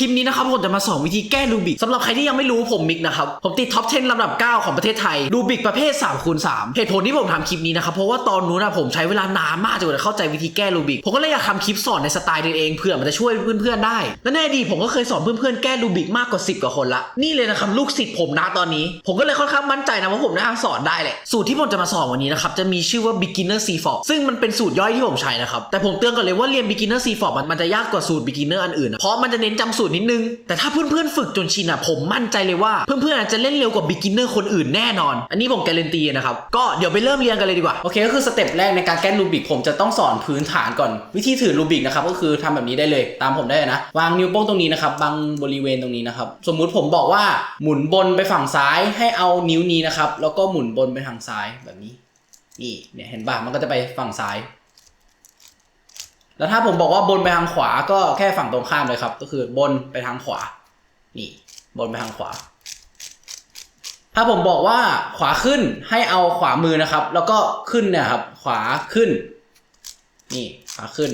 ลิปนี้นะครับผมจะมาสอนวิธีแก้รูบิกสำหรับใครที่ยังไม่รู้ผมมิกนะครับ ผมติดท็อป 10ลำดับ 9 ของประเทศไทยรูบิกประเภท3คูณ3เหตุผลที่ผมทำคลิปนี้นะครับ เพราะว่าตอนนู้นนะผมใช้เวลานานมากจนกว่าจะเข้าใจวิธีแก้รูบิก ผมก็เลยอยากทำคลิปสอนในสไตล์ตัวเองเพื่อมันจะช่วยเพื่อนๆได้ และในอดีตผมก็เคยสอนเพื่อนๆแก้รูบิกมากกว่า 10 กว่าคนละ นี่เลยนะครับลูกศิษย์ผมนะตอนนี้ ผมก็เลยค่อนข้างมั่นใจนะว่าผมน่าสอนได้แหละสูตรที่ผมจะมาสอนวันนี้นะครับจะมีชื่อว่า beginner c f o r ซึ่งมันเป็นสูตรย่อยที่ผมใช้นะครับแต่ผมเตือนก่อนเลยว่าเรียน beginner c f o r มันมันจะยากกว่าสูตร beginner อันอื่นเพราะมันจะเน้นจำสูตรนิดนึง แต่ถ้าเพื่อนๆฝึกจนชินอะผมมั่นใจเลยว่า เพื่อนๆอาจจะเล่นเร็วกว่า beginner คนอื่นแน่นอน อันนี้ผมการันตีนะครับ ก็เดี๋ยวไปเริ่มเรียนกันเลยดีกว่า โอเคก็คือสเต็ปแรกในการแก้รูบิกผมจะต้องสอนพื้นฐานก่อน วิธีถือรูบิกนะครับก็คือทำแบบนี้ได้เลยตามผมได้เลยนะ วางนิ้วโป้งตรงนี้นะครับบังบริเวณตรงนี้นะครับสมมุติผมบอกว่าหมุนบนไปฝั่งซ้ายให้เอานิ้วนี้นะครับแล้วก็หมุนบนไปทางซ้ายแบบนี้นี่เนี่ยเห็นป่ะมันก็จะไปฝั่งซ้าย แล้วถ้าผมบอกว่าบนไปทางขวาก็แค่ฝั่งตรงข้ามเลยครับ ก็คือบนไปทางขวา นี่ บนไปทางขวา ถ้าผมบอกว่าขวาขึ้นให้เอาขวามือนะครับ แล้วก็ขึ้นเนี่ยครับ ขวาขึ้น นี่ขวาขึ้น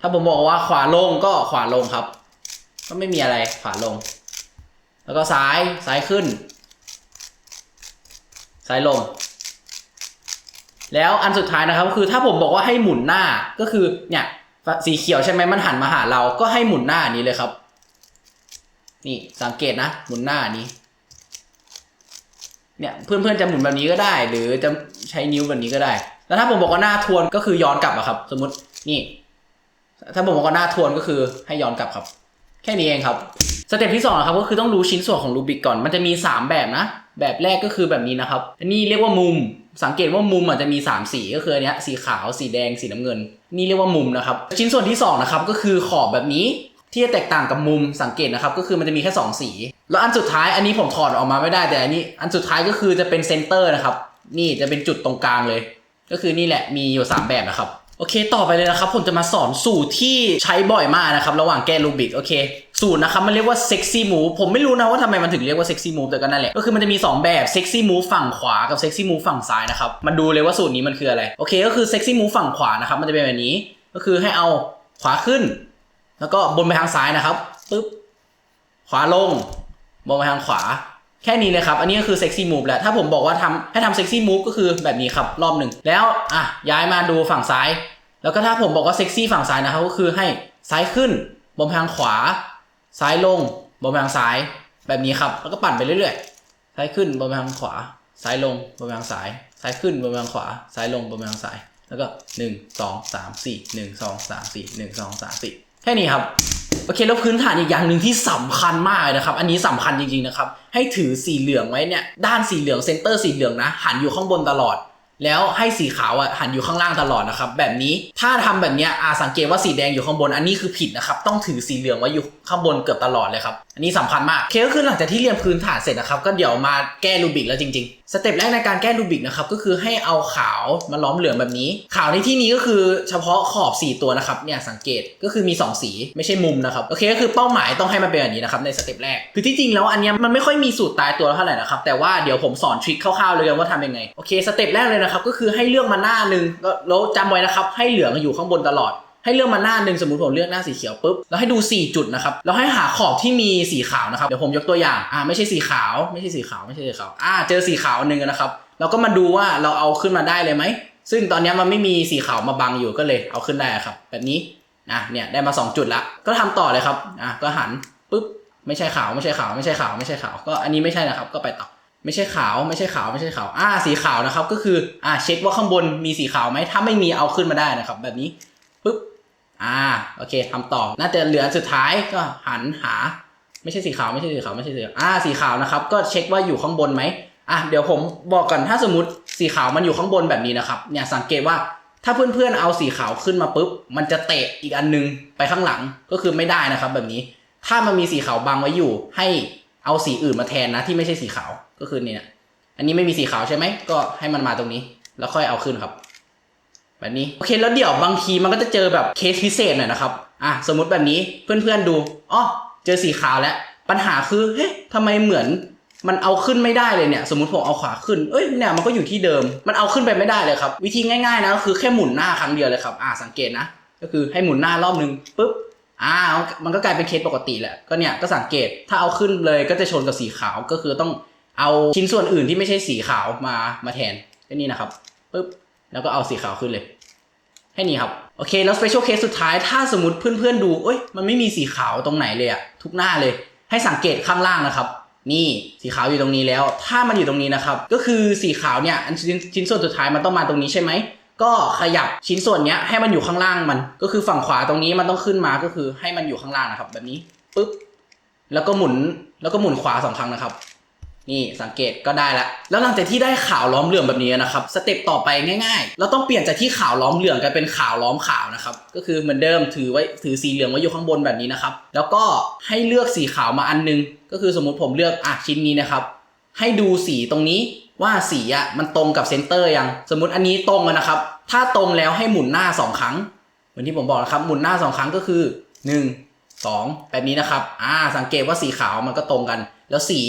ถ้าผมบอกว่าขวาลงก็ขวาลงครับ ก็ไม่มีอะไรขวาลง แล้วก็ซ้ายซ้ายขึ้น ซ้ายลง แล้วอันสุดท้ายนะครับคือถ้าผมบอกว่าให้หมุนหน้าก็คือเนี่ยสีเขียวใช่ไหมมันหันมาหาเราก็ให้หมุนหน้านี้เลยครับ นี่สังเกตนะ หมุนหน้านี้ เนี่ยเพื่อนๆจะหมุนแบบนี้ก็ได้ หรือจะใช้นิ้วแบบนี้ก็ได้ แล้วถ้าผมบอกว่าหน้าทวนก็คือย้อนกลับอะครับ สมมตินี่ ถ้าผมบอกว่าหน้าทวนก็คือให้ย้อนกลับครับ แค่นี้เองครับสเต็ปที่สองนะครับก็คือต้องรู้ชิ้นส่วนของรูบิกก่อนมันจะมี 3 แบบนะ แบบแรกก็คือแบบนี้นะครับอันนี้เรียกว่ามุม สังเกตว่ามุมอาจจะมี 3 สีก็คืออันเนี้ยสีขาวสีแดงสีน้ำเงิน นี่เรียกว่ามุมนะครับ ชิ้นส่วนที่สองนะครับก็คือขอบแบบนี้ที่จะแตกต่างกับมุมสังเกตนะครับก็คือมันจะมีแค่ 2 สี แล้วอันสุดท้ายอันนี้ผมถอดออกมาไม่ได้แต่อันนี้อันสุดท้ายก็คือจะเป็นเซนเตอร์นะครับนี่จะเป็นจุดตรงกลางเลย ก็คือนี่แหละมีอยู่ 3 แบบนะครับโอเค ต่อไปเลยนะครับผมจะมาสอนสูตรที่ใช้บ่อยมากนะครับ ระหว่างแก้รูบิกโอเค สูตรนะครับมันเรียกว่า sexy move ผมไม่รู้นะว่าทำไมมันถึงเรียกว่า sexy move แต่ก็นั่นแหละก็คือมันจะมี 2 แบบ sexy move ฝั่งขวากับ sexy move ฝั่งซ้ายนะครับมันดูเลยว่าสูตรนี้มันคืออะไรโอเคก็คือ sexy move ฝั่งขวานะครับมันจะเป็นแบบนี้ ก็คือให้เอาขวาขึ้น แล้วก็บนไปทางซ้ายนะครับปึ๊บขวาลงบนไปทางขวา แค่นี้เลยครับ อันนี้ก็คือเซ็กซี่มูฟแล้วถ้าผมบอกว่าทำให้ทำเซ็กซี่มูฟก็คือแบบนี้ครับรอบหนึ่งแล้วอะย้ายมาดูฝั่งซ้าย แล้วก็ถ้าผมบอกว่าเซ็กซี่ฝั่งซ้ายนะครับก็คือให้ซ้ายขึ้นบนทางขวา ซ้ายลงบนไปทางซ้ายแบบนี้ครับแล้วก็ปั่นไปเรื่อยๆซ้ายขึ้นบนไปทางขวา ซ้ายลงบนไปทางซ้าย ซ้ายขึ้นบนไปทางขวา ซ้ายลงบนไปทางซ้าย แล้วก็หนึ่งสองสามสี่หนึ่งสองสามสี่หนึ่งสองสามสี่แค่นี้ครับโอเคแล้วพื้นฐานอีกอย่างหนึ่งที่สำคัญมากเลยนะครับ อันนี้สำคัญจริงๆนะครับ ให้ถือสีเหลืองไว้เนี่ยด้านสีเหลืองเซนเตอร์สีเหลืองนะหันอยู่ข้างบนตลอด แล้วให้สีขาวอะหันอยู่ข้างล่างตลอดนะครับแบบนี้ถ้าทำแบบเนี้ยอาสังเกตว่าสีแดงอยู่ข้างบนอันนี้คือผิดนะครับต้องถือสีเหลืองไว้อยู่ข้างบนเกือบตลอดเลยครับ อันนี้สำคัญมากเคก็คือหลังจากที่เรียนพื้นฐานเสร็จนะครับ ก็เดี๋ยวมาแก้รูบิกแล้วจริงๆ สเต็ปแรกในการแก้รูบิกนะครับก็คือให้เอาขาวมาล้อมเหลืองแบบนี้ ขาวในที่นี้ก็คือเฉพาะขอบ 4 ตัวนะครับเนี่ยสังเกตก็คือมี 2 สีไม่ใช่มุมนะครับโอเคก็คือเป้าหมายต้องให้มันเป็นแบบนี้นะครับในสเต็ปแรกคือที่จริงแล้วอันเนี้ยมันไม่ค่อยมีสูตรตายตัวเท่าไหร่นะครับแต่ว่าเดี๋ยวผมสอนทริคคร่าวๆเลยกันว่าทำยังไงโอเคสเต็ปแรกเลยนะครับก็คือให้เลือกมาหน้านึงแล้วจำไว้นะครับให้เหลืองอยู่ข้างบนตลอด ให้เลือกมาหน้าหนึ่งสมมติผมเลือกหน้าสีเขียวปุ๊บแล้วให้ดู 4 จุดนะครับแล้วให้หาขอบที่มีสีขาวนะครับเดี๋ยวผมยกตัวอย่างอ่าไม่ใช่สีขาว ไม่ใช่สีขาวไม่ใช่สีขาวอ่าเจอสีขาวหนึ่งนะครับเราก็มาดูว่าเราเอาขึ้นมาได้เลยไหมซึ่งตอนนี้มันไม่มีสีขาวมาบังอยู่ก็เลยเอาขึ้นได้ครับ แบบนี้นะเนี่ยได้มา 2 จุดละก็ทำต่อเลยครับอะก็หันปุ๊บไม่ใช่ขาวไม่ใช่ขาวไม่ใช่ขาวไม่ใช่ขาว ก็อันนี้ไม่ใช่นะครับ ก็ไปต่อไม่ใช่ขาวไม่ใช่ขาวไม่ใช่ขาวอ่าสีขาวนะครับก็คืออ่าเช็คว่าข้างบนมีสีขาวไหมถ้าไม่มีเอาขึ้นมาได้นะครับ แบบนี้ปุ๊บ อ่าโอเคทำต่อน่าจะเหลือสุดท้ายก็หันหา ไม่ใช่สีขาวไม่ใช่สีขาวไม่ใช่สีขาวอ่าสีขาวนะครับ ก็เช็คว่าอยู่ข้างบนไหมอะเดี๋ยวผมบอกก่อนถ้าสมมติสีขาวมันอยู่ข้างบนแบบนี้นะครับเนี่ยสังเกตว่าถ้าเพื่อนๆเอาสีขาวขึ้นมาปุ๊บ มันจะเตะอีกอันนึงไปข้างหลังก็คือไม่ได้นะครับ แบบนี้ ถ้ามันมีสีขาวบังไว้อยู่ ให้เอาสีอื่นมาแทนนะที่ไม่ใช่สีขาวก็คือเนี่ยอันนี้ไม่มีสีขาวใช่ไหมก็ให้มันมาตรงนี้ แล้วค่อยเอาขึ้นครับ แบบนี้โอเคแล้วเดี๋ยวบางทีมันก็จะเจอแบบเคสพิเศษหน่อยนะครับอะสมมุติแบบนี้เพื่อนๆดูอ๋อเจอสีขาวแล้ว ปัญหาคือเฮ้ยทำไมเหมือนมันเอาขึ้นไม่ได้เลยเนี่ย สมมติผมเอาขวาขึ้น เอ้ยเนี่ยมันก็อยู่ที่เดิม มันเอาขึ้นไปไม่ได้เลยครับ วิธีง่ายๆนะก็คือแค่หมุนหน้าครั้งเดียวเลยครับ อะสังเกตนะ ก็คือให้หมุนหน้ารอบนึงปุ๊บ อ่า มันก็กลายเป็นเคสปกติแหละ ก็เนี่ยก็สังเกต ถ้าเอาขึ้นเลยก็จะชนกับสีขาว ก็คือต้องเอาชิ้นส่วนอื่นที่ไม่ใช่สีขาวมา มาแทนก็นี่นะครับปึ๊บ แล้วก็เอาสีขาวขึ้นเลย ให้นี่ครับ โอเค แล้ว special case สุดท้าย ถ้าสมมติเพื่อนๆดูเอ้ย มันไม่มีสีขาวตรงไหนเลยอะทุกหน้าเลย ให้สังเกตข้างล่างนะครับ นี่สีขาวอยู่ตรงนี้แล้ว ถ้ามันอยู่ตรงนี้นะครับ ก็คือสีขาวเนี่ยชิ้นชิ้นส่วนสุดท้ายมันต้องมาตรงนี้ใช่ไหมก็ขยับชิ้นส่วนเนี้ยให้มันอยู่ข้างล่างมัน ก็คือฝั่งขวาตรงนี้มันต้องขึ้นมาก็คือให้มันอยู่ข้างล่างนะครับ แบบนี้ปึ๊บแล้วก็หมุนแล้วก็หมุนขวาสองครั้งนะครับ นี่สังเกตก็ได้ละแล้วหลังจากที่ได้ขาวล้อมเหลืองแบบนี้นะครับสเต็ปต่อไปง่ายๆ เราต้องเปลี่ยนจากที่ขาวล้อมเหลืองกลายเป็นขาวล้อมขาวนะครับก็คือเหมือนเดิมถือไว้ถือสีเหลืองไว้อยู่ข้างบนแบบนี้นะครับแล้วก็ให้เลือกสีขาวมาอันนึง ก็คือสมมุติผมเลือกอะชิ้นนี้นะครับให้ดูสีตรงนี้ว่าสีอะมันตรงกับเซนเตอร์ยังสมมุติอันนี้ตรงนะครับถ้าตรงแล้วให้หมุนหน้าสองครั้ง เหมือนที่ผมบอกนะครับหมุนหน้าสองครั้งก็คือหนึ่งสองแบบนี้นะครับอ่าสังเกตว่าสีขาวมันก็ตรงกัน แล้วสี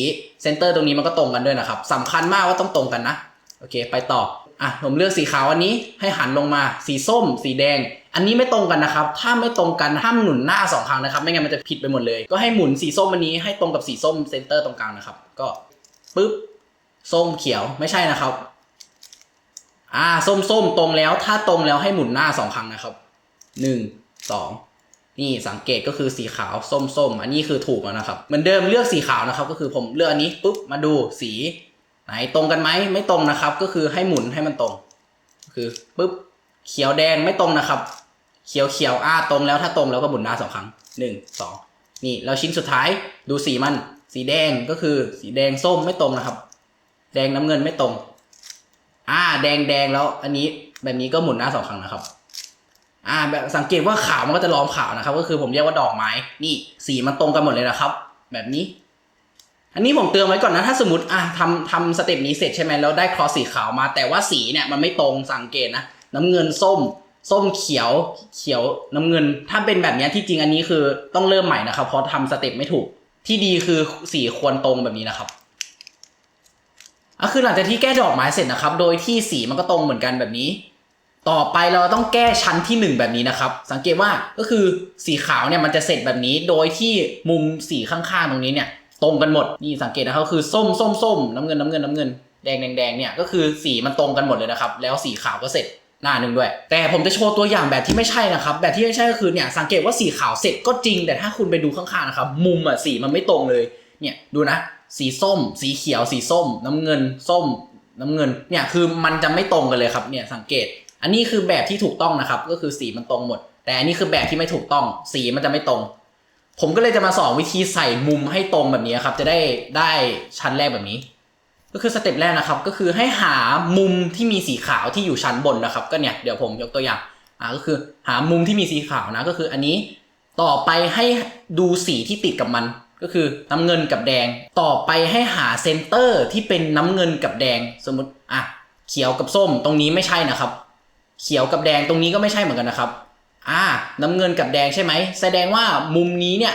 เซนเตอร์ตรงนี้มันก็ตรงกันด้วยนะครับสำคัญมากว่าต้องตรงกันนะ โอเค ไปต่อ อะ ผมเลือกสีขาวอันนี้ให้หันลงมา สีส้ม สีแดง อันนี้ไม่ตรงกันนะครับ ถ้าไม่ตรงกันห้ามหนุนหน้าสองครั้งนะครับ ไม่งั้นมันจะผิดไปหมดเลย ก็ให้หมุนสีส้มอันนี้ให้ตรงกับสีส้มเซนเตอร์ตรงกลางนะครับ ก็ปึ๊บ ส้มเขียว ไม่ใช่นะครับ อ่า ส้มส้มตรงแล้ว ถ้าตรงแล้วให้หมุนหน้าสองครั้งนะครับหนึ่งสอง นี่สังเกตก็คือสีขาวส้มส้มอันนี้คือถูกแล้วนะครับ เหมือนเดิมเลือกสีขาวนะครับ ก็คือผมเลือกอันนี้ปุ๊บมาดูสีไหนตรงกันไหมไม่ตรงนะครับ ก็คือให้หมุนให้มันตรง คือปุ๊บเขียวแดงไม่ตรงนะครับ เขียวเขียวอ่าตรงแล้วถ้าตรงแล้วก็หมุนหน้าสองครั้งหนึ่งสองนี่แล้วชิ้นสุดท้ายดูสีมัน สีแดงก็คือสีแดงส้มไม่ตรงนะครับ แดงน้ำเงินไม่ตรง อ่า แดงแดงแล้วอันนี้แบบนี้ก็หมุนหน้าสองครั้งนะครับ อ่าแบบสังเกตว่าขาวมันก็จะล้อมขาวนะครับ ก็คือผมเรียกว่าดอกไม้นี่สีมันตรงกันหมดเลยนะครับ แบบนี้ อันนี้ผมเตือนไว้ก่อนนะถ้าสมมติอะทำทำสเต็ปนี้เสร็จใช่ไหมแล้วได้ครอสีขาวมา แต่ว่าสีเนี่ยมันไม่ตรงสังเกตนะน้ำเงินส้ม ส้มเขียวเขียวน้ำเงิน ถ้าเป็นแบบนี้ที่จริงอันนี้คือต้องเริ่มใหม่นะครับ เพราะทำสเต็ปไม่ถูก ที่ดีคือสีควรตรงแบบนี้นะครับอะคือหลังจากที่แก้ดอกไม้เสร็จนะครับ โดยที่สีมันก็ตรงเหมือนกันแบบนี้ ต่อไปเราต้องแก้ชั้นที่หนึ่งแบบนี้นะครับ สังเกตว่าก็คือสีขาวเนี่ยมันจะเสร็จแบบนี้ โดยที่มุมสีข้างๆตรงนี้เนี่ยตรงกันหมดนี่สังเกตนะครับคือส้มส้มส้มน้ำเงินน้ำเงินน้ำเงินแดงแดงแดงเนี่ยก็คือสีมันตรงกันหมดเลยนะครับ แล้วสีขาวก็เสร็จหน้าหนึ่งด้วย แต่ผมจะโชว์ตัวอย่างแบบที่ไม่ใช่นะครับ แบบที่ไม่ใช่ก็คือเนี่ยสังเกตว่าสีขาวเสร็จก็จริง แต่ถ้าคุณไปดูข้างๆนะครับมุมอะสีมันไม่ตรงเลยเนี่ยดูนะ สีส้ม สีเขียว สีส้ม น้ำเงิน ส้ม น้ำเงินเนี่ยคือมันจะไม่ตรงกันเลยครับเนี่ยสังเกต อันนี้คือแบบที่ถูกต้องนะครับ ก็คือสีมันตรงหมด แต่อันนี้คือแบบที่ไม่ถูกต้อง สีมันจะไม่ตรง ผมก็เลยจะมาสอนวิธีใส่มุมให้ตรงแบบนี้ครับ จะได้ได้ชั้นแรกแบบนี้ ก็คือสเต็ปแรกนะครับ ก็คือให้หามุมที่มีสีขาวที่อยู่ชั้นบนนะครับ ก็เนี่ยเดี๋ยวผมยกตัวอย่างอ่าก็คือหามุมที่มีสีขาวนะ ก็คืออันนี้ต่อไปให้ดูสีที่ติดกับมันก็คือน้ำเงินกับแดง ต่อไปให้หาเซนเตอร์ที่เป็นน้ำเงินกับแดง สมมติอะเขียวกับส้มตรงนี้ไม่ใช่นะครับ เขียวกับแดงตรงนี้ก็ไม่ใช่เหมือนกันนะครับ อ่า น้ำเงินกับแดงใช่ไหม แสดงว่ามุมนี้เนี่ย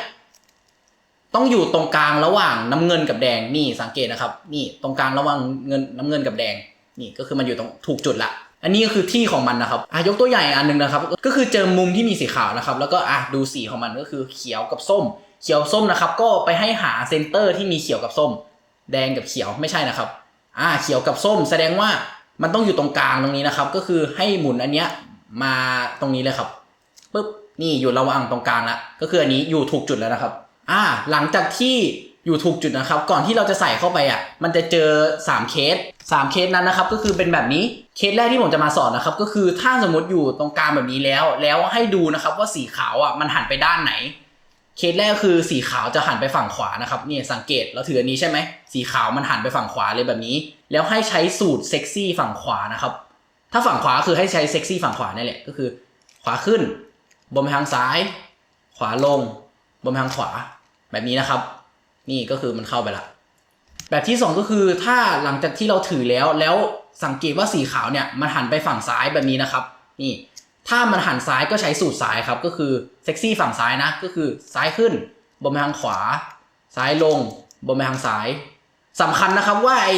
ต้องอยู่ตรงกลางระหว่างน้ำเงินกับแดงนี่สังเกตนะครับ นี่ตรงกลางระหว่างเงินน้ำเงินกับแดง นี่ก็คือมันอยู่ตรงถูกจุดละอันนี้ก็คือที่ของมันนะครับอะยกตัวอย่างอันหนึ่งนะครับ ก็คือเจอมุมที่มีสีขาวนะครับ แล้วก็อะดูสีของมันก็คือเขียวกับส้ม เขียวส้มนะครับ ก็ไปให้หาเซนเตอร์ที่มีเขียวกับส้ม แดงกับเขียวไม่ใช่นะครับ อ่า เขียวกับส้ม แสดงว่า มันต้องอยู่ตรงกลางตรงนี้นะครับ ก็คือให้หมุนอันเนี้ยมาตรงนี้เลยครับปุ๊บนี่อยู่ระหว่างตรงกลางล้วก็คืออันนี้อยู่ถูกจุดแล้วนะครับ อ่า หลังจากที่อยู่ถูกจุดนะครับ ก่อนที่เราจะใส่เข้าไปอะ มันจะเจอ 3 เคส 3 เคสนั้นนะครับ ก็คือเป็นแบบนี้ เคสแรกที่ผมจะมาสอนนะครับ ก็คือถ้าสมมติอยู่ตรงกลางแบบนี้แล้ว แล้วให้ดูนะครับว่าสีขาวอะมันหันไปด้านไหน เคสแรกคือสีขาวจะหันไปฝั่งขวานะครับนี่สังเกตเราถืออันนี้ใช่ไหม สีขาวมันหันไปฝั่งขวาเลยแบบนี้ แล้วให้ใช้สูตรเซ็กซี่ฝั่งขวานะครับ ถ้าฝั่งขวาคือให้ใช้เซ็กซี่ฝั่งขวานี่แหละก็คือ ขวาขึ้น บนไปทางซ้าย ขวาลง บนไปทางขวา แบบนี้นะครับ นี่ก็คือมันเข้าไปละ แบบที่สองก็คือถ้าหลังจากที่เราถือแล้วแล้วสังเกตว่าสีขาวเนี่ยมันหันไปฝั่งซ้ายแบบนี้นะครับ นี่ ถ้ามันหันซ้ายก็ใช้สูตรซ้ายครับ ก็คือเซ็กซี่ฝั่งซ้ายนะ ก็คือซ้ายขึ้น บนไปทางขวา ซ้ายลง บนไปทางซ้าย สำคัญนะครับว่าไอ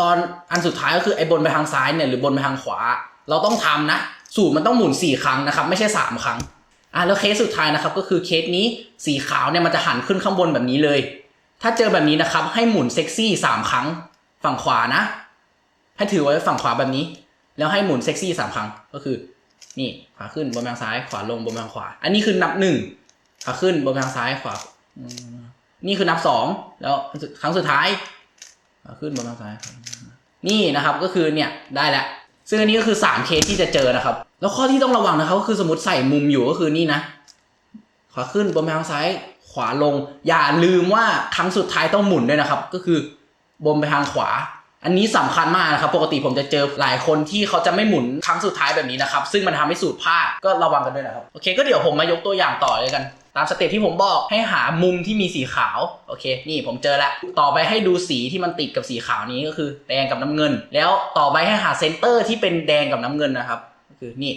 ตอนอันสุดท้ายก็คือไอบนไปทางซ้ายเนี่ยหรือบนไปทางขวา เราต้องทำนะ สูตรมันต้องหมุนสี่ครั้งนะครับ ไม่ใช่สามครั้งอะแล้วเคสสุดท้ายนะครับก็คือเคสนี้สีขาวเนี่ยมันจะหันขึ้นข้างบนแบบนี้เลย ถ้าเจอแบบนี้นะครับ ให้หมุนเซ็กซี่สามครั้งฝั่งขวานะ ให้ถือไว้ฝั่งขวาแบบนี้ แล้วให้หมุนเซ็กซี่สามครั้งก็คือ นี่ขวาขึ้นบนทางซ้ายขวาลงบนทางขวา อันนี้คือนับหนึ่งขาขึ้นบนทางซ้ายขวา นี่คือนับสองแล้วครั้งสุดท้าย ขึ้นบนทางซ้ายนี่นะครับก็คือเนี่ยได้แล้ว ซึ่งอันนี้ก็คือ3เคสที่จะเจอนะครับ แล้วข้อที่ต้องระวังนะครับก็คือสมมติใส่มุมอยู่ก็คือนี่นะ ขวาขึ้นบนทางซ้าย ขวาลง อย่าลืมว่าครั้งสุดท้ายต้องหมุนด้วยนะครับ ก็คือบนไปทางขวา อันนี้สำคัญมากนะครับ ปกติผมจะเจอหลายคนที่เขาจะไม่หมุนครั้งสุดท้ายแบบนี้นะครับ ซึ่งมันทำให้สูตรพลาดก็ระวังกันด้วยนะครับ โอเค ก็เดี๋ยวผมมายกตัวอย่างต่อเลยกัน ตามสเต็ปที่ผมบอกให้หามุมที่มีสีขาวโอเค นี่ผมเจอแล้วต่อไปให้ดูสีที่มันติดกับสีขาวนี้ก็คือแดงกับน้ำเงิน แล้วต่อไปให้หาเซนเตอร์ที่เป็นแดงกับน้ำเงินนะครับก็คือนี่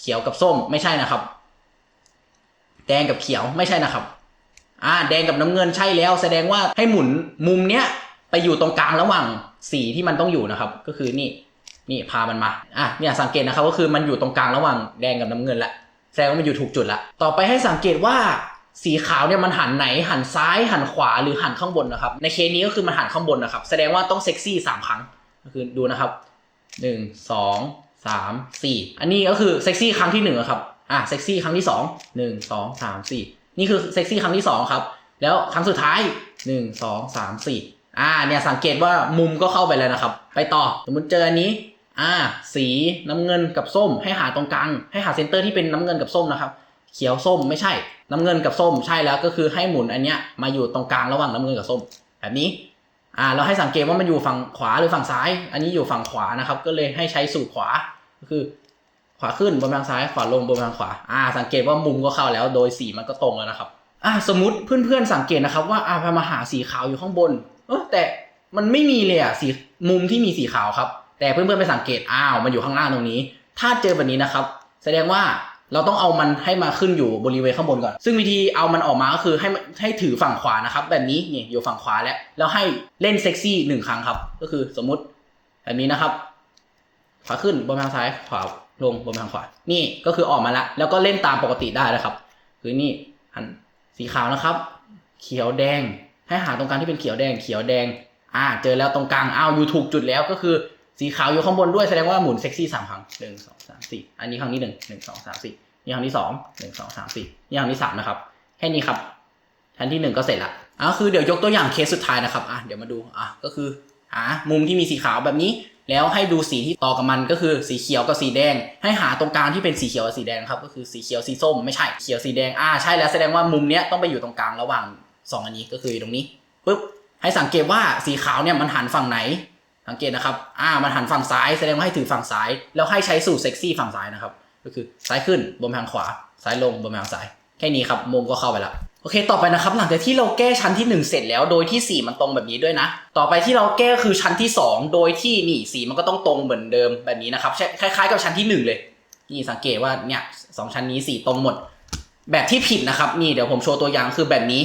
เขียวกับส้มไม่ใช่นะครับ แดงกับเขียวไม่ใช่นะครับอ่าแดงกับน้ำเงินใช่แล้ว แสดงว่าให้หมุนมุมเนี้ยไปอยู่ตรงกลางระหว่างสีที่มันต้องอยู่นะครับ ก็คือนี่นี่พามันมาอะเนี่ยสังเกตนะครับ ก็คือมันอยู่ตรงกลางระหว่างแดงกับน้ำเงินละ แสดงว่ามันอยู่ถูกจุดละ ต่อไปให้สังเกตว่าสีขาวเนี่ยมันหันไหนหันซ้ายหันขวาหรือหันข้างบนนะครับ ในเคสนี้ก็คือมันหันข้างบนนะครับ แสดงว่าต้องเซ็กซี่สามครั้งก็คือดูนะครับหนึ่งสองสามสี่อันนี้ก็คือเซ็กซี่ครั้งที่หนึ่งครับอะเซ็กซี่ครั้งที่สองหนึ่งสองสามสี่นี่คือเซ็กซี่ครั้งที่สองครับ แล้วครั้งสุดท้ายหนึ่งสองสามสี่อ่าเนี่ยสังเกตว่ามุมก็เข้าไปแล้วนะครับ ไปต่อสมมติเจออันนี้ อ่า สีน้ำเงินกับส้ม ให้หาตรงกลาง ให้หาเซนเตอร์ที่เป็นน้ำเงินกับส้มนะครับ เขียวส้มไม่ใช่ น้ำเงินกับส้มใช่แล้วก็คือให้หมุนอันเนี้ยมาอยู่ตรงกลางระหว่างน้ำเงินกับส้ม แบบนี้ อ่า เราให้สังเกตว่ามันอยู่ฝั่งขวาหรือฝั่งซ้าย อันนี้อยู่ฝั่งขวานะครับ ก็เลยให้ใช้สูตรขวา ก็คือ ขวาขึ้นบนทางซ้าย ขวาลงบนทางขวา อ่า สังเกตว่ามุมก็เข้าแล้ว โดยสีมันก็ตรงแล้วนะครับ อ่า สมมติเพื่อนๆสังเกตนะครับว่าอ่าพามาหาสีขาวอยู่ข้างบน เออแต่มันไม่มีเลยอะสีมุมที่มีสีขาวครับ แต่เพื่อนๆไปสังเกตอ้าวมันอยู่ข้างล่างตรงนี้ ถ้าเจอแบบนี้นะครับ แสดงว่าเราต้องเอามันให้มาขึ้นอยู่บริเวณข้างบนก่อน ซึ่งวิธีเอามันออกมาก็คือให้ให้ถือฝั่งขวานะครับ แบบนี้นี่อยู่ฝั่งขวาแล้ว แล้วให้เล่นเซ็กซี่หนึ่งครั้งครับ ก็คือสมมุติแบบนี้นะครับ ขวาขึ้นบนทางซ้ายขวาลงบนทางขวา นี่ก็คือออกมาแล้ว แล้วก็เล่นตามปกติได้แล้วครับ คือนี่หันสีขาวนะครับ เขียวแดง ให้หาตรงกลางที่เป็นเขียวแดง เขียวแดง อ่า เจอแล้วตรงกลาง อ้าวอยู่ถูกจุดแล้วก็คือ สีขาวอยู่ข้างบนด้วยแสดงว่าหมุนเซ็กซี่สามครั้งหนึ่งสองสามสี่อันนี้ครั้งที่หนึ่งหนึ่งสองสามสี่นี่ครั้งที่สองหนึ่งสองสามสี่นี่ครั้งที่สามนะครับแค่นี้ครับชั้นที่หนึ่งก็เสร็จละอะคือเดี๋ยวยกตัวอย่างเคสสุดท้ายนะครับอะเดี๋ยวมาดูอะก็คือหามุมที่มีสีขาวแบบนี้ แล้วให้ดูสีที่ต่อกับมันก็คือสีเขียวกับสีแดง ให้หาตรงกลางที่เป็นสีเขียวกับสีแดงครับก็คือสีเขียวสีส้มไม่ใช่เขียวสีแดงอ่าใช่แล้วแสดงว่ามุมเนี้ยต้องไปอยู่ตรงกลางระหว่างสองอันนี้ก็คือตรงนี้ปุ๊บให้สังเกตว่าสีขาวเนี่ยมันหันฝั่งไหน สังเกตนะครับ อ่า มันหันฝั่งซ้าย แสดงว่าให้ถือฝั่งซ้าย แล้วให้ใช้สูตรเซ็กซี่ฝั่งซ้ายนะครับ ก็คือซ้ายขึ้นบนทางขวา ซ้ายลงบนทางซ้าย แค่นี้ครับ มุมก็เข้าไปแล้วโอเค ต่อไปนะครับ หลังจากที่เราแก้ชั้นที่ 1 เสร็จแล้ว โดยที่สีมันตรงแบบนี้ด้วยนะ ต่อไปที่เราแก้คือชั้นที่ 2 โดยที่นี่สีมันก็ต้องตรงเหมือนเดิมแบบนี้นะครับ คล้ายๆ กับชั้นที่ 1 เลย นี่สังเกตว่าเนี่ยสองชั้นนี้สีตรงหมด แบบที่ผิดนะครับ นี่เดี๋ยวผมโชว์ตัวอย่างคือแบบนี้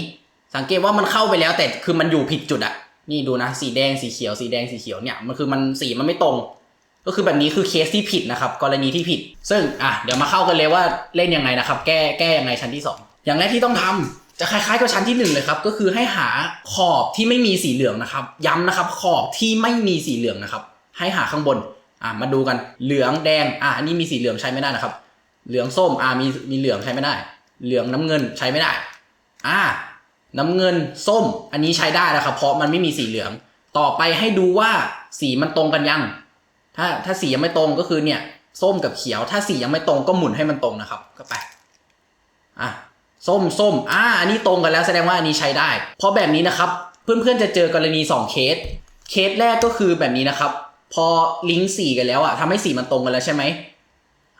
สังเกตว่ามันเข้าไปแล้วแต่คือมันอยู่ผิดจุดอะ นี่ดูนะสีแดงสีเขียวสีแดงสีเขียวเนี่ยมันคือมันสีมันไม่ตรง ก็คือแบบนี้คือเคสที่ผิดนะครับ กรณีที่ผิด ซึ่งอะเดี๋ยวมาเข้ากันเลยว่าเล่นยังไงนะครับ แก้แก้ยังไงชั้นที่สองอย่างแรกที่ต้องทำจะคล้ายๆกับชั้นที่หนึ่งเลยครับก็คือให้หาขอบที่ไม่มีสีเหลืองนะครับ ย้ำนะครับขอบที่ไม่มีสีเหลืองนะครับ ให้หาข้างบนอะมาดูกันเหลืองแดงอะอันนี้มีสีเหลืองใช้ไม่ได้นะครับ เหลืองส้มอะมีมีเหลืองใช้ไม่ได้ เหลืองน้ำเงินใช้ไม่ได้อ่า น้ำเงินส้ม อันนี้ใช้ได้นะครับ เพราะมันไม่มีสีเหลือง ต่อไปให้ดูว่าสีมันตรงกันยัง ถ้าถ้าสียังไม่ตรงก็คือเนี่ยส้มกับเขียว ถ้าสียังไม่ตรงก็หมุนให้มันตรงนะครับก็ไปอะส้มส้มอ่าอันนี้ตรงกันแล้วแสดงว่าอันนี้ใช้ได้ เพราะแบบนี้นะครับเพื่อนๆจะเจอกรณี 2 เคส เคสแรกก็คือแบบนี้นะครับ พอลิงก์สีกันแล้วอะทำให้สีมันตรงกันแล้วใช่ไหม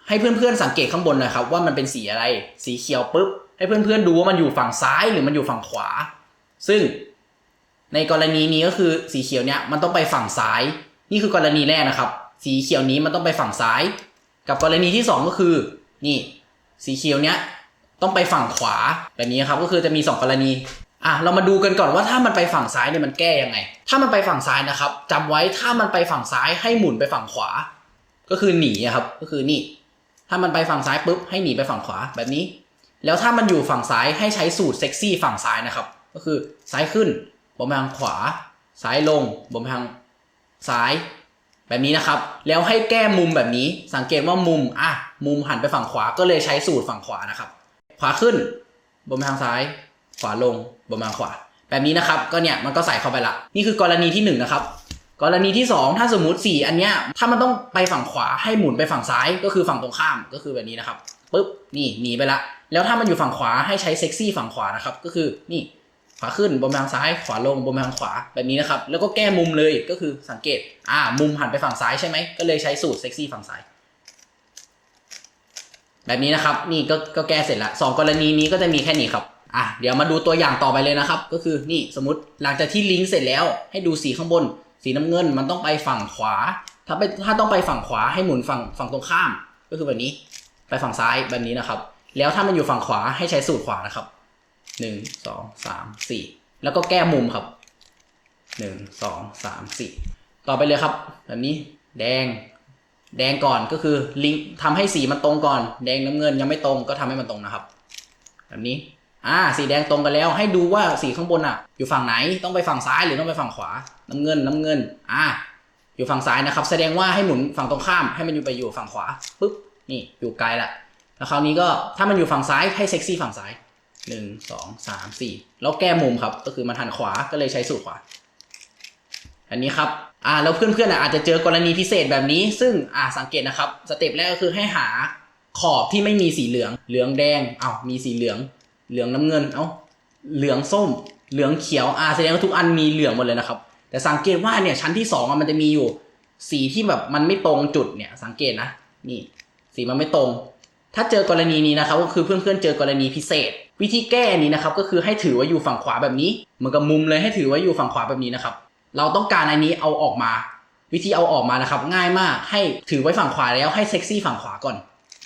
ให้เพื่อนๆสังเกตข้างบนนะครับว่ามันเป็นสีอะไร สีเขียวปุ๊บ ให้เพื่อนๆดูว่ามันอยู่ฝั่งซ้ายหรือมันอยู่ฝั่งขวา ซึ่งในกรณีนี้ก็คือสีเขียวเนี้ยมันต้องไปฝั่งซ้าย นี่คือกรณีแรกนะครับ สีเขียวนี้มันต้องไปฝั่งซ้าย กับกรณีที่สองก็คือ นี่ สีเขียวเนี้ยต้องไปฝั่งขวาแบบนี้ครับก็คือจะมีสองกรณีอะเรามาดูกันก่อนว่าถ้ามันไปฝั่งซ้ายเนี่ยมันแก้ยังไง ถ้ามันไปฝั่งซ้ายนะครับจำไว้ถ้ามันไปฝั่งซ้ายให้หมุนไปฝั่งขวา ก็คือหนีอะครับก็คือนี่ ถ้ามันไปฝั่งซ้ายปุ๊บให้หนีไปฝั่งขวาแบบนี้ แล้วถ้ามันอยู่ฝั่งซ้ายให้ใช้สูตรเซ็กซี่ฝั่งซ้ายนะครับ ก็คือซ้ายขึ้นบนไปทางขวา ซ้ายลงบนไปทางซ้ายแบบนี้นะครับ แล้วให้แก้มุมแบบนี้ สังเกตว่ามุมอะมุมหันไปฝั่งขวาก็เลยใช้สูตรฝั่งขวานะครับ ขวาขึ้นบนทางซ้าย ขวาลงบนทางขวา แบบนี้นะครับ ก็เนี่ยมันก็ใส่เข้าไปละ นี่คือกรณีที่หนึ่งนะครับ กรณีที่สองถ้าสมมติสี่อันเนี้ยถ้ามันต้องไปฝั่งขวาให้หมุนไปฝั่งซ้ายก็คือฝั่งตรงข้ามก็คือแบบนี้นะครับ ปุ๊บนี่หนีไปละ แล้วถ้ามันอยู่ฝั่งขวาให้ใช้เซ็กซี่ฝั่งขวานะครับ ก็คือนี่ขวาขึ้นบนทางซ้ายขวาลงบนทางขวาแบบนี้นะครับ แล้วก็แก้มุมเลยก็คือสังเกตอ่ามุมหันไปฝั่งซ้ายใช่ไหมก็เลยใช้สูตรเซ็กซี่ฝั่งซ้ายแบบนี้นะครับนี่ก็ก็แก้เสร็จละสองกรณีนี้ก็จะมีแค่นี้ครับอะเดี๋ยวมาดูตัวอย่างต่อไปเลยนะครับ ก็คือนี่สมมติหลังจากที่ลิงก์เสร็จแล้ว ให้ดูสีข้างบน สีน้ำเงินมันต้องไปฝั่งขวา ถ้าไปถ้าต้องไปฝั่งขวาให้หมุนฝั่งฝั่งตรงข้าม ก็คือแบบนี้ ไปฝั่งซ้ายแบบนี้นะครับ แล้วถ้ามันอยู่ฝั่งขวาให้ใช้สูตรขวานะครับหนึ่งสองสามสี่แล้วก็แก้มุมครับหนึ่งสองสามสี่ต่อไปเลยครับ แบบนี้แดง แดงก่อนก็คือลิงทำให้สีมันตรงก่อน แดงน้ำเงินยังไม่ตรงก็ทำให้มันตรงนะครับ แบบนี้อ่าสีแดงตรงกันแล้วให้ดูว่าสีข้างบนอะ อยู่ฝั่งไหนต้องไปฝั่งซ้ายหรือต้องไปฝั่งขวา น้ำเงินน้ำเงิน อ่า อยู่ฝั่งซ้ายนะครับ แสดงว่าให้หมุนฝั่งตรงข้ามให้มันอยู่ไปอยู่ฝั่งขวาปุ๊บ นี่อยู่ไกลละแล้วคราวนี้ก็ถ้ามันอยู่ฝั่งซ้ายให้เซ็กซี่ฝั่งซ้ายหนึ่งสองสามสี่แล้วแก้มุมครับ ก็คือมันหันขวาก็เลยใช้สูตรขวา อันนี้ครับอ่าแล้วเพื่อนๆอะอาจจะเจอกรณีพิเศษแบบนี้ ซึ่งอ่าสังเกตนะครับสเต็ปแรกก็คือให้หาขอบที่ไม่มีสีเหลืองเหลืองแดงเอ้ามีสีเหลือง เหลืองน้ำเงินเอ้าเหลืองส้ม เหลืองเขียวอ่าแสดงว่าทุกอันมีเหลืองหมดเลยนะครับ แต่สังเกตว่าเนี่ยชั้นที่สองอะมันจะมีอยู่ สีที่แบบมันไม่ตรงจุดเนี่ยสังเกตนะนี่ สีมันไม่ตรง ถ้าเจอกรณีนี้นะครับก็คือเพื่อนๆเจอกรณีพิเศษ วิธีแก้นี้นะครับก็คือให้ถือไว้อยู่ฝั่งขวาแบบนี้เหมือนกับมุมเลยให้ถือไว้อยู่ฝั่งขวาแบบนี้นะครับ เราต้องการอันนี้เอาออกมา วิธีเอาออกมานะครับ ง่ายมากให้ถือไว้ฝั่งขวาแล้วให้เซ็กซี่ฝั่งขวาก่อน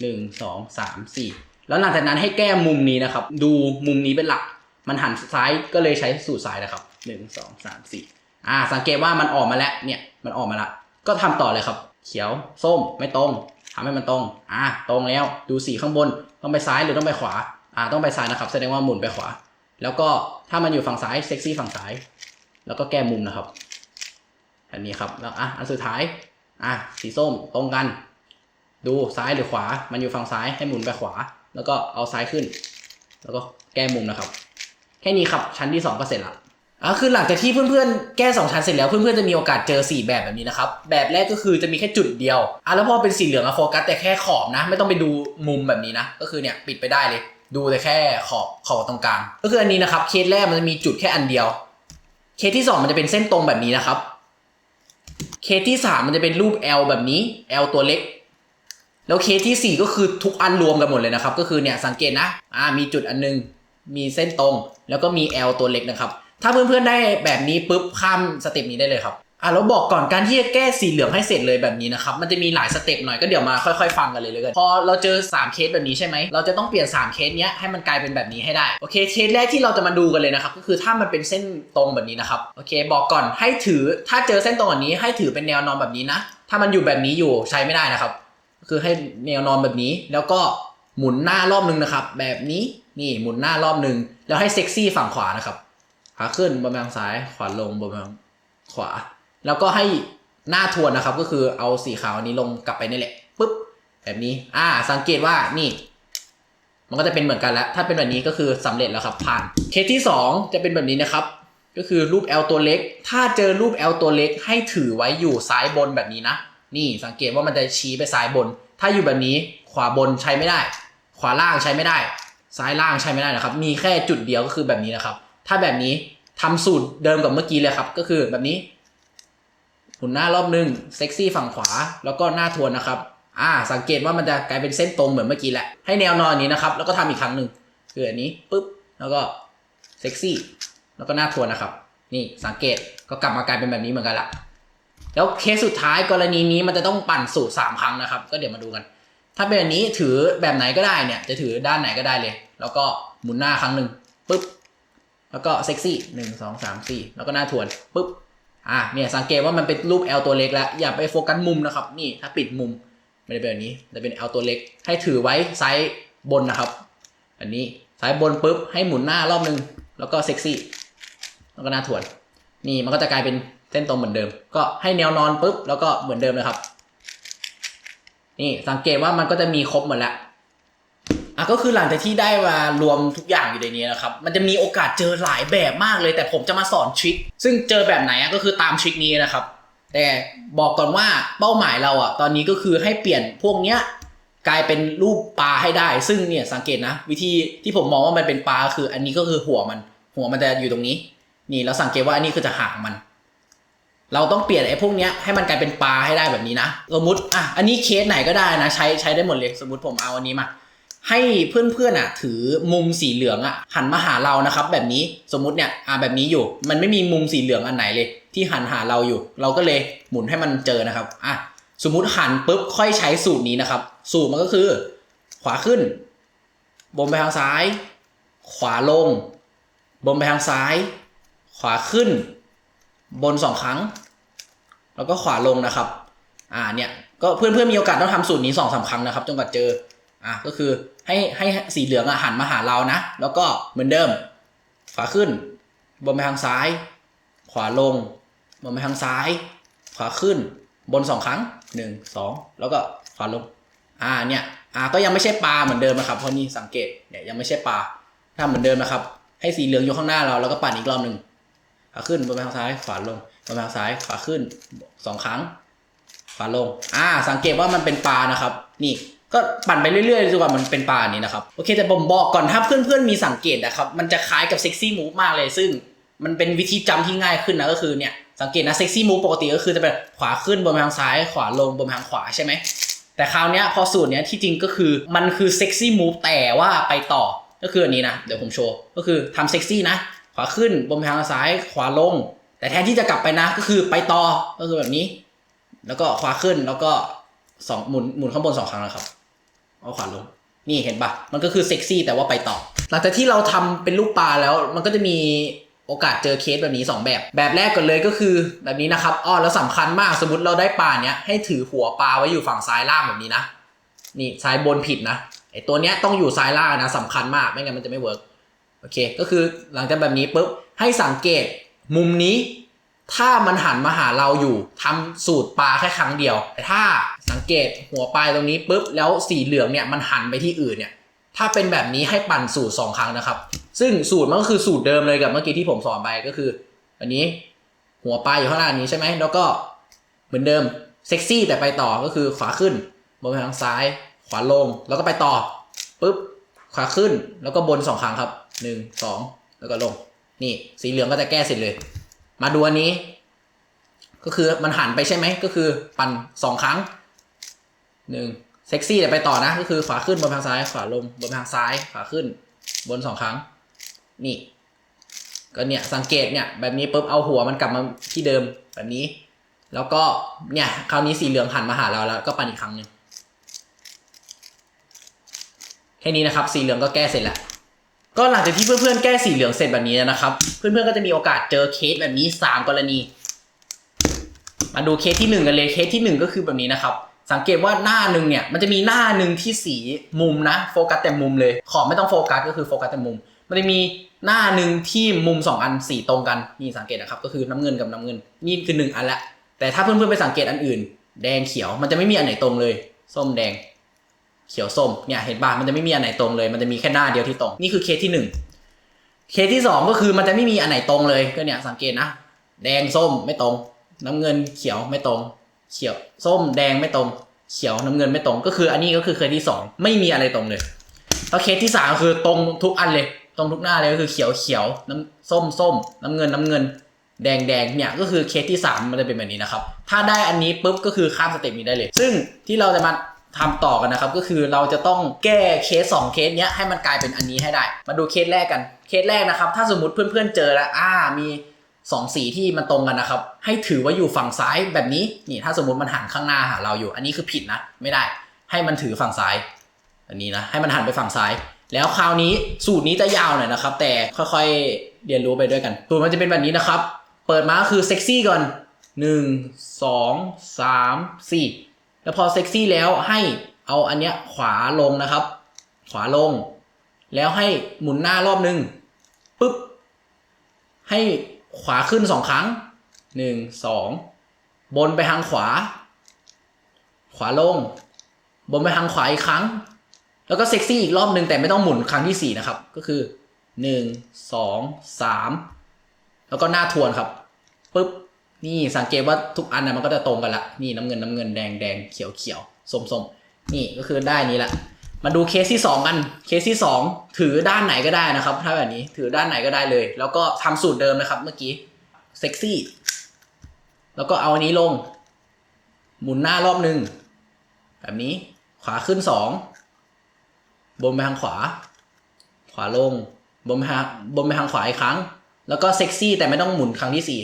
หนึ่งสองสามสี่แล้วหลังจากนั้นให้แก้มุมนี้นะครับ ดูมุมนี้เป็นหลัก มันหันซ้ายก็เลยใช้สูตรซ้ายนะครับหนึ่งสองสามสี่อ่า สังเกตว่ามันออกมาแล้วเนี่ยมันออกมาละก็ทำต่อเลยครับ เขียวส้มไม่ตรง ทำให้มันตรง อ่าตรงแล้ว ดูสีข้างบน ต้องไปซ้ายหรือต้องไปขวา อ่าต้องไปซ้ายนะครับ แสดงว่าหมุนไปขวา แล้วก็ถ้ามันอยู่ฝั่งซ้ายเซ็กซี่ฝั่งซ้าย แล้วก็แก้มุมนะครับ อันนี้ครับ แล้วอะอันสุดท้าย อะสีส้มตรงกัน ดูซ้ายหรือขวา มันอยู่ฝั่งซ้ายให้หมุนไปขวา แล้วก็เอาซ้ายขึ้น แล้วก็แก้มุมนะครับ แค่นี้ครับชั้นที่สองก็เสร็จละ อะคือหลังจากที่เพื่อนๆ แก้สองชั้นเสร็จแล้วเพื่อนๆ จะมีโอกาสเจอสี่แบบแบบนี้นะครับ แบบแรกก็คือจะมีแค่จุดเดียวอะแล้วพอเป็นสีเหลืองอะโฟกัสแต่แค่ขอบนะ ไม่ต้องไปดูมุมแบบนี้นะ ก็คือเนี่ยปิดไปได้เลย ดูแต่แค่ขอบขอบตรงกลาง ก็คืออันนี้นะครับ เคสแรกมันจะมีจุดแค่อันเดียว เคสที่สองมันจะเป็นเส้นตรงแบบนี้นะครับ เคสที่สามมันจะเป็นรูป L แบบนี้ L ตัวเล็ก แล้วเคสที่สี่ก็คือทุกอันรวมกันหมดเลยนะครับ ก็คือเนี่ยสังเกตนะ อ่ามีจุดอันนึง มีเส้นตรง แล้วก็มี L ตัวเล็กนะครับ ถ้าเพื่อนๆได้แบบนี้ปุ๊บข้ามสเต็ปนี้ได้เลยครับอะแล้วบอกก่อนการที่จะแก้สีเหลืองให้เสร็จเลยแบบนี้นะครับมันจะมีหลายสเต็ปหน่อยก็เดี๋ยวมาค่อยๆฟังกันเลยเลยกันพอเราเจอ 3 เคสแบบนี้ใช่ไหมเราจะต้องเปลี่ยน 3 เคสเนี้ยให้มันกลายเป็นแบบนี้ให้ได้โอเคเคสแรกที่เราจะมาดูกันเลยนะครับก็คือถ้ามันเป็นเส้นตรงแบบนี้นะครับโอเค บอกก่อนให้ถือถ้าเจอเส้นตรงแบบนี้ ให้ถือเป็นแนวนอนแบบนี้นะ ถ้ามันอยู่แบบนี้อยู่ใช้ไม่ได้นะครับ คือให้แนวนอนแบบนี้ แล้วก็หมุนหน้ารอบนึงนะครับ แบบนี้นี่หมุนหน้ารอบนึงแล้วให้เซ็กซี่ฝั่งขวานะครับ ขาขึ้นบนไปทางซ้าย ขวาลงบนไปทางขวา แล้วก็ให้หน้าทวนนะครับ ก็คือเอาสีขาวอันนี้ลงกลับไปนี่แหละปุ๊บแบบนี้ อ่า สังเกตว่านี่ มันก็จะเป็นเหมือนกันแล้ว ถ้าเป็นแบบนี้ก็คือสำเร็จแล้วครับผ่านเคสที่ 2 จะเป็นแบบนี้นะครับ ก็คือรูป L ตัวเล็ก ถ้าเจอรูป L ตัวเล็กให้ถือไว้อยู่ซ้ายบนแบบนี้นะนี่สังเกตว่ามันจะชี้ไปซ้ายบน ถ้าอยู่แบบนี้ขวาบนใช้ไม่ได้ ขวาล่างใช้ไม่ได้ ซ้ายล่างใช้ไม่ได้นะครับ มีแค่จุดเดียวก็คือแบบนี้นะครับ ถ้าแบบนี้ ทำสูตรเดิมกับเมื่อกี้เลยครับ ก็คือแบบนี้หมุนหน้ารอบนึงเซ็กซี่ฝั่งขวา แล้วก็หน้าทวนนะครับ อ่า สังเกตว่ามันจะกลายเป็นเส้นตรงเหมือนเมื่อกี้แหละให้แนวนอนนี้นะครับ แล้วก็ทำอีกครั้งหนึ่งคืออันนี้ปุ๊บแล้วก็เซ็กซี่แล้วก็หน้าทวนนะครับ นี่สังเกตก็กลับมากลายเป็นแบบนี้เหมือนกันละแล้วเคสสุดท้ายกรณีนี้มันจะต้องปั่นสูตรสามครั้งนะครับ ก็เดี๋ยวมาดูกัน ถ้าเป็นแบบนี้ถือแบบไหนก็ได้เนี่ย จะถือด้านไหนก็ได้เลย แล้วก็หมุนหน้าครั้งหนึ่งปุ๊บ แล้วก็เซ็กซี่หนึ่งสองสามสี่แล้วก็หน้าทวนปุ๊บอะเนี่ยสังเกตว่ามันเป็นรูป L ตัวเล็กแล้ว อย่าไปโฟกัสมุมนะครับ นี่ถ้าปิดมุมไม่ได้เป็นแบบนี้จะเป็น L ตัวเล็ก ให้ถือไว้ไซส์บนนะครับ อันนี้ซ้ายบนปุ๊บให้หมุนหน้ารอบนึง แล้วก็เซ็กซี่แล้วก็หน้าถวน นี่มันก็จะกลายเป็นเส้นตรงเหมือนเดิม ก็ให้แนวนอนปุ๊บแล้วก็เหมือนเดิมเลยครับ นี่สังเกตว่ามันก็จะมีครบหมดแล้ว อะก็คือหลังจากที่ได้มารวมทุกอย่างอยู่ในนี้นะครับ มันจะมีโอกาสเจอหลายแบบมากเลย แต่ผมจะมาสอนทริคซึ่งเจอแบบไหนอะก็คือตามทริคนี้นะครับ แต่บอกก่อนว่าเป้าหมายเราอะ ตอนนี้ก็คือให้เปลี่ยนพวกเนี้ยกลายเป็นรูปปลาให้ได้ ซึ่งเนี่ยสังเกตนะ วิธีที่ผมมองว่ามันเป็นปลาคือ อันนี้ก็คือหัวมัน หัวมันจะอยู่ตรงนี้ นี่แล้วสังเกตว่าอันนี้คือจะหางมัน เราต้องเปลี่ยนไอ้พวกเนี้ยให้มันกลายเป็นปลาให้ได้แบบนี้นะสมมติอะอันนี้เคสไหนก็ได้นะ ใช้ใช้ได้หมดเลยสมมติผมเอาอันนี้มา ให้เพื่อนๆอะถือมุมสีเหลืองอะหันมาหาเรานะครับ แบบนี้สมมุติเนี่ยอ่าแบบนี้อยู่ มันไม่มีมุมสีเหลืองอันไหนเลย ที่หันหาเราอยู่ เราก็เลยหมุนให้มันเจอนะครับอะสมมุติหันปุ๊บค่อยใช้สูตรนี้นะครับ สูตรมันก็คือ ขวาขึ้นบนไปทางซ้าย ขวาลง บนไปทางซ้าย ขวาขึ้น บนสองครั้ง แล้วก็ขวาลงนะครับ อ่าเนี่ยก็เพื่อนๆมีโอกาสต้องทำสูตรนี้สองสามครั้งนะครับจนกว่าเจอ อะก็คือให้ให้สีเหลืองอะหันมาหาเรานะ แล้วก็เหมือนเดิมขวาขึ้น บนไปทางซ้าย ขวาลง บนไปทางซ้าย ขวาขึ้น บนสองครั้งหนึ่งสองแล้วก็ขวาลง อ่าเนี่ยอ่าก็ยังไม่ใช่ปลาเหมือนเดิมนะครับเพราะนี่สังเกตเนี่ยยังไม่ใช่ปลาทำเหมือนเดิมนะครับ ให้สีเหลืองอยู่ข้างหน้าเราแล้วก็ปั่นอีกรอบหนึ่งขวาขึ้นบนไปทางซ้ายขวาลงบนไปทางซ้ายขวาขึ้นสองครั้งขวาลง อ่า สังเกตว่ามันเป็นปลานะครับ นี่ ก็ปั่นไปเรื่อยๆจนกว่ามันเป็นปลานี้นะครับโอเคแต่ผมบอกก่อนถ้าเพื่อนๆมีสังเกตนะครับมันจะคล้ายกับเซ็กซี่มูฟมากเลยซึ่งมันเป็นวิธีจำที่ง่ายขึ้นนะก็คือเนี่ยสังเกตนะเซ็กซี่มูฟปกติก็คือจะเป็นขวาขึ้นบนทางซ้าย ขวาลงบนทางขวาใช่ไหมแต่คราวเนี้ยพอสูตรเนี้ยที่จริงก็คือมันคือเซ็กซี่มูฟแต่ว่าไปต่อก็คืออันนี้นะเดี๋ยวผมโชว์ก็คือทำเซ็กซี่นะขวาขึ้นบนทางซ้ายขวาลง แต่แทนที่จะกลับไปนะก็คือไปต่อก็คือแบบนี้ แล้วก็ขวาขึ้นแล้วก็สองหมุนหมุนข้างบนสองครั้งนะครับ เอาขวานลง นี่เห็นปะมันก็คือเซ็กซี่แต่ว่าไปต่อ หลังจากที่เราทำเป็นลูกปลาแล้ว มันก็จะมีโอกาสเจอเคสแบบนี้ 2 แบบ แบบแรกก่อนเลยก็คือแบบนี้นะครับอ้อแล้วสำคัญมาก สมมติเราได้ปลาเนี้ยให้ถือหัวปลาไว้อยู่ฝั่งซ้ายล่างแบบนี้นะ นี่ซ้ายบนผิดนะไอตัวเนี้ยต้องอยู่ซ้ายล่างนะสำคัญมากไม่งั้นมันจะไม่เวิร์กโอเค ก็คือหลังจากแบบนี้ปุ๊บให้สังเกตมุมนี้ ถ้ามันหันมาหาเราอยู่ทำสูตรปลาแค่ครั้งเดียว แต่ถ้าสังเกตหัวปลายตรงนี้ปุ๊บแล้วสีเหลืองเนี่ยมันหันไปที่อื่นเนี่ยถ้าเป็นแบบนี้ให้ปั่นสูตร 2 ครั้งนะครับ ซึ่งสูตรมันก็คือสูตรเดิมเลยกับเมื่อกี้ที่ผมสอนไปก็คือ อันนี้หัวปลายอยู่ข้างหน้านี้ใช่ไหมแล้วก็เหมือนเดิมเซ็กซี่แต่ไปต่อก็คือขวาขึ้นบนไปทางซ้าย ขวาลงแล้วก็ไปต่อปุ๊บขวาขึ้นแล้วก็บนสองครั้งครับหนึ่งสองแล้วก็ลง นี่สีเหลืองก็จะแก้เสร็จเลย มาดูอันนี้ ก็คือมันหันไปใช่ไหมก็คือปั่นสองครั้งหนึ่งเซ็กซี่แต่ไปต่อนะ ก็คือขวาขึ้นบนทางซ้ายขวาลงบนทางซ้ายขวาขึ้น บนสองครั้ง นี่ ก็เนี่ยสังเกตเนี่ยแบบนี้ปุ๊บเอาหัวมันกลับมาที่เดิมแบบนี้ แล้วก็เนี่ยคราวนี้สีเหลืองหันมาหาเราแล้วก็ปั่นอีกครั้งหนึ่งแค่นี้นะครับ สีเหลืองก็แก้เสร็จแล้ว ก็หลังจากที่เพื่อนๆแก้สีเหลืองเสร็จแบบนี้แล้วนะครับ เพื่อนๆก็จะมีโอกาสเจอเคสแบบนี้ 3 กรณี มาดูเคสที่1กันเลยเคสที่ 1 ก็คือแบบนี้นะครับ สังเกตว่าหน้าหนึ่งเนี่ยมันจะมีหน้าหนึ่งที่สีมุมนะโฟกัสแต่มุมเลย ขอบไม่ต้องโฟกัสก็คือโฟกัสแต่มุม มันจะมีหน้าหนึ่งที่มุม 2 อันสีตรงกันนี่สังเกตนะครับก็คือน้ำเงินกับน้ำเงินนี่คือ 1 อันละแต่ถ้าเพื่อนๆไปสังเกตอันอื่น แดงเขียวมันจะไม่มีอันไหนตรงเลย ส้มแดง เขียวส้มเนี่ยเห็นป่ะมันจะไม่มีอันไหนตรงเลย มันจะมีแค่หน้าเดียวที่ตรง นี่คือเคสที่หนึ่งเคสที่สองก็คือมันจะไม่มีอันไหนตรงเลยก็เนี่ยสังเกตนะ แดงส้มไม่ตรง น้ำเงินเขียวไม่ตรง เขียวส้มแดงไม่ตรง เขียวน้ำเงินไม่ตรง ก็คืออันนี้ก็คือเคสที่สองไม่มีอะไรตรงเลยแล้วเคสที่สามก็คือตรงทุกอันเลย ตรงทุกหน้าเลยก็คือเขียวเขียวน้ำส้มส้ม น้ำเงินน้ำเงิน แดงแดงเนี่ยก็คือเคสที่ 3 มันจะเป็นแบบนี้นะครับถ้าได้อันนี้ปุ๊บก็คือข้ามสเต็ปนี้ได้เลย ซึ่งที่เราจะมา ทำต่อกันนะครับ ก็คือเราจะต้องแก้เคส 2 เคสเนี้ยให้มันกลายเป็นอันนี้ให้ได้ มาดูเคสแรกกัน เคสแรกนะครับ ถ้าสมมติเพื่อนๆเจอแล้วอ่ามี2สีที่มันตรงกันนะครับ ให้ถือว่าอยู่ฝั่งซ้ายแบบนี้นี่ถ้าสมมติมันหันข้างหน้าหาเราอยู่ อันนี้คือผิดนะ ไม่ได้ ให้มันถือฝั่งซ้าย อันนี้นะให้มันหันไปฝั่งซ้าย แล้วคราวนี้สูตรนี้จะยาวหน่อยนะครับ แต่ค่อยๆเรียนรู้ไปด้วยกันสูตรมันจะเป็นแบบนี้นะครับ เปิดมาคือเซ็กซี่ก่อนหนึ่งสองสามสี่ แล้วพอเซ็กซี่แล้วให้เอาอันเนี้ยขวาลงนะครับ ขวาลง แล้วให้หมุนหน้ารอบหนึ่งปุ๊บ ให้ขวาขึ้นสองครั้งหนึ่งสองบนไปทางขวา ขวาลง บนไปทางขวาอีกครั้ง แล้วก็เซ็กซี่อีกรอบหนึ่งแต่ไม่ต้องหมุนครั้งที่สี่นะครับ ก็คือหนึ่งสองสามแล้วก็หน้าทวนครับปุ๊บ นี่สังเกตว่าทุกอันนะมันก็จะตรงกันละนี่น้ำเงินน้ำเงินแดงแดงเขียวเขียวส้มส้มนี่ก็คือได้นี้ละมาดูเคสที่สองกัน เคสที่สองถือด้านไหนก็ได้นะครับ ถ้าแบบนี้ ถือด้านไหนก็ได้เลย แล้วก็ทำสูตรเดิมนะครับ เมื่อกี้ เซ็กซี่ แล้วก็เอาอันนี้ลง หมุนหน้ารอบหนึ่ง แบบนี้ ขวาขึ้นสองบนไปทางขวา ขวาลง บนไปทางบนไปทางขวาอีกครั้ง แล้วก็เซ็กซี่แต่ไม่ต้องหมุนครั้งที่สี่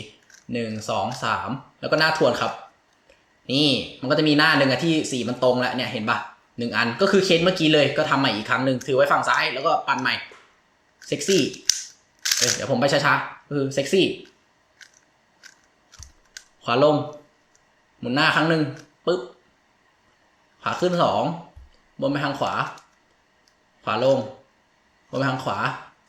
หนึ่งสองสามแล้วก็หน้าทวนครับ นี่มันก็จะมีหน้าหนึ่งอะที่สีมันตรงแล้วเนี่ยเห็นปะหนึ่งอันก็คือเคสเมื่อกี้เลยก็ทำใหม่อีกครั้งหนึ่งถือไว้ฝั่งซ้ายแล้วก็ปั่นใหม่เซ็กซี่เดี๋ยวผมไปช้าๆคือเซ็กซี่ขวาลง หมุนหน้าครั้งหนึ่งปึ๊บขวาขึ้นสองบนไปทางขวา ขวาลงบนไปทางขวา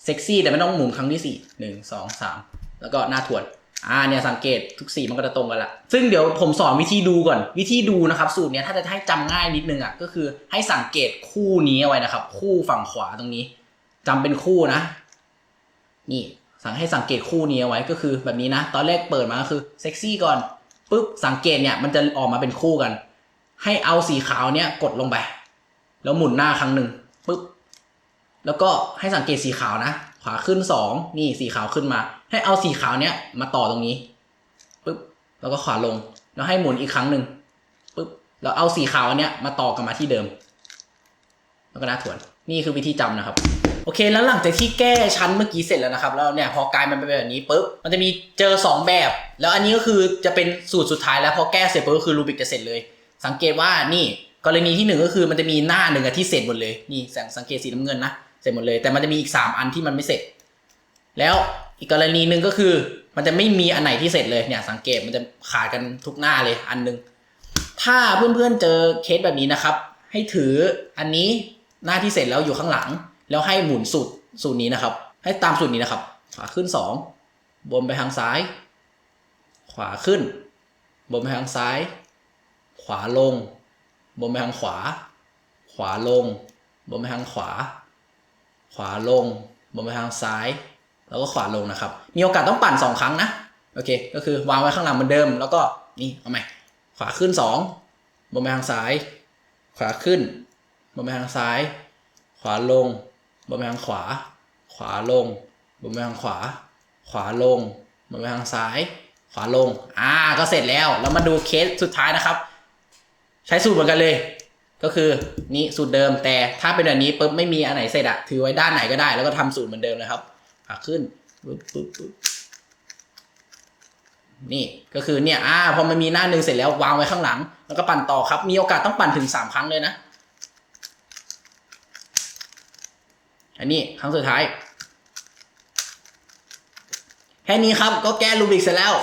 เซ็กซี่แต่ไม่ต้องหมุนครั้งที่สี่หนึ่งสองสามแล้วก็หน้าถวน อ่าเนี่ยสังเกตทุกสีมันก็จะตรงกันละซึ่งเดี๋ยวผมสอนวิธีดูก่อน วิธีดูนะครับ สูตรเนี้ยถ้าจะให้จำง่ายนิดนึงอะก็คือให้สังเกตคู่นี้เอาไว้นะครับ คู่ฝั่งขวาตรงนี้จำเป็นคู่นะ นี่สั่งให้สังเกตคู่นี้เอาไว้ก็คือแบบนี้นะ ตอนแรกเปิดมาก็คือเซ็กซี่ก่อนปุ๊บสังเกตเนี่ยมันจะออกมาเป็นคู่กัน ให้เอาสีขาวเนี่ยกดลงไป แล้วหมุนหน้าครั้งหนึ่งปุ๊บแล้วก็ให้สังเกตสีขาวนะ ขวาขึ้นสองนี่สีขาวขึ้นมา ให้เอาสีขาวเนี้ยมาต่อตรงนี้ปุ๊บแล้วก็ขวาลง แล้วให้หมุนอีกครั้งหนึ่งปุ๊บแล้วเอาสีขาวเนี้ยมาต่อกลับมาที่เดิม แล้วก็น้าถวน นี่คือวิธีจำนะครับโอเคแล้วหลังจากที่แก้ชั้นเมื่อกี้เสร็จแล้วนะครับแล้วเนี่ยพอกลายมันเป็นแบบนี้ปุ๊บมันจะมีเจอ 2 แบบ แล้วอันนี้ก็คือจะเป็นสูตรสุดท้ายแล้วพอแก้เสร็จปุ๊บก็คือรูบิกจะเสร็จเลย สังเกตว่านี่กรณีที่หนึ่งก็คือมันจะมีหน้าหนึ่งอะที่เสร็จหมดเลยนี่สังสังเกตสีน้ำเงินนะ เสร็จหมดเลย แต่มันจะมีอีก3อันที่มันไม่เสร็จ แล้วอีกกรณีหนึ่งก็คือ มันจะไม่มีอันไหนที่เสร็จเลยเนี่ย สังเกตมันจะขาดกันทุกหน้าเลยอันหนึง ถ้าเพื่อนๆเจอเคสแบบนี้นะครับ ให้ถืออันนี้หน้าที่เสร็จแล้วอยู่ข้างหลัง แล้วให้หมุนสูตรสูตรนี้นะครับ ให้ตามสูตรนี้นะครับ ขวาขึ้นสองบนไปทางซ้าย ขวาขึ้น บนไปทางซ้าย ขวาลง บนไปทางขวา ขวาลง บนไปทางขวา ขวาลงบนไปทางซ้าย แล้วก็ขวาลงนะครับ มีโอกาสต้องปั่นสองครั้งนะ โอเค ก็คือวางไว้ข้างหลังเหมือนเดิม แล้วก็นี่เอาใหม่ขวาขึ้นสองบนไปทางซ้าย ขวาขึ้น บนไปทางซ้าย ขวาลง บนไปทางขวา ขวาลง บนไปทางขวา ขวาลง บนไปทางซ้าย ขวาลง อ่า ก็เสร็จแล้ว แล้วมาดูเคสสุดท้ายนะครับ ใช้สูตรเหมือนกันเลย ก็คือนี่สูตรเดิมแต่ถ้าเป็นแบบนี้ปุ๊บไม่มีอันไหนเสร็จอะถือไว้ด้านไหนก็ได้ แล้วก็ทำสูตรเหมือนเดิมนะครับขาขึ้นปึ๊บปึ๊บปึ๊บนี่ก็คือเนี่ยอ่าพอมันมีหน้าหนึ่งเสร็จแล้ววางไว้ข้างหลัง แล้วก็ปั่นต่อครับ มีโอกาสต้องปั่นถึงสามครั้งเลยนะ อันนี้ครั้งสุดท้าย แค่นี้ครับก็แก้รูบิกเสร็จแล้ว